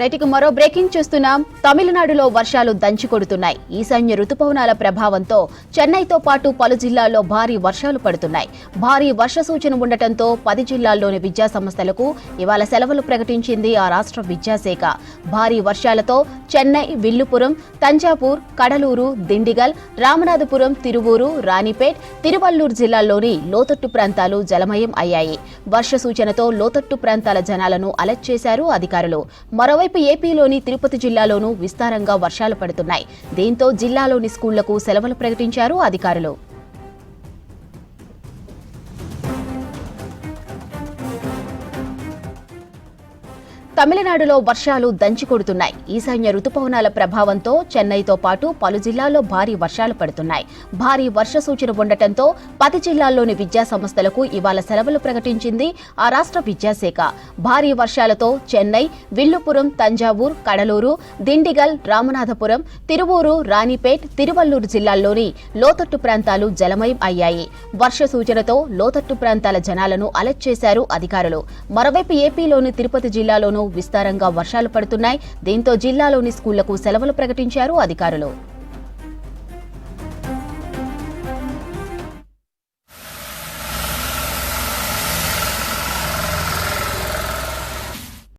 రైతుకు మరో బ్రేకింగ్ చూస్తున్నాం. తమిళనాడులో వర్షాలు దంచి కొడుతున్నాయి. ఈశాన్య రుతుపవనాల ప్రభావంతో చెన్నైతో పాటు పలు జిల్లాల్లో భారీ వర్షాలు పడుతున్నాయి. భారీ వర్ష సూచన ఉండటంతో పది జిల్లాల్లోని విద్యా సంస్థలకు ఇవాళ సెలవులు ప్రకటించింది ఆ రాష్ట్ర విద్యాశాఖ. భారీ వర్షాలతో చెన్నై విల్లుపురం తంజాపూర్ కడలూరు దిండిగల్ రామనాథపురం తిరువూరు రాణిపేట్ తిరువల్లూరు జిల్లాల్లోని లోతట్టు ప్రాంతాలు జలమయం అయ్యాయి. వర్ష సూచనతో లోతట్టు ప్రాంతాల జనాలను అలర్ట్ చేశారు అధికారులు. మరోవైపు ఏపీలోని తిరుపతి జిల్లాలోనూ విస్తారంగా వర్షాలు పడుతున్నాయి. దీంతో జిల్లాలోని స్కూళ్ళకు సెలవులు ప్రకటించారు అధికారులు. తమిళనాడులో వర్షాలు దంచి కొడుతున్నాయి. ఈశాన్య రుతుపవనాల ప్రభావంతో చెన్నైతో పాటు పలు జిల్లాల్లో భారీ వర్షాలు పడుతున్నాయి. భారీ వర్ష సూచన ఉండటంతో పది జిల్లాల్లోని విద్యా సంస్థలకు ఇవాళ సెలవులు ప్రకటించింది ఆ రాష్ట్ర విద్యాశాఖ. భారీ వర్షాలతో చెన్నై విల్లుపురం తంజావూర్ కడలూరు దిండిగల్ రామనాథపురం తిరువూరు రాణిపేట్ తిరువల్లూరు జిల్లాల్లోని లోతట్టు ప్రాంతాలు జలమయం అయ్యాయి. వర్ష సూచనతో లోతట్టు ప్రాంతాల జనాలను అలర్ట్ చేశారు అధికారులు. మరోవైపు ఏపీలోని తిరుపతి జిల్లాలోనూ విస్తారంగా వర్షాలు పడుతున్నాయి. దీంతో జిల్లాలోని స్కూళ్ళకు సెలవులు ప్రకటించారు అధికారులు.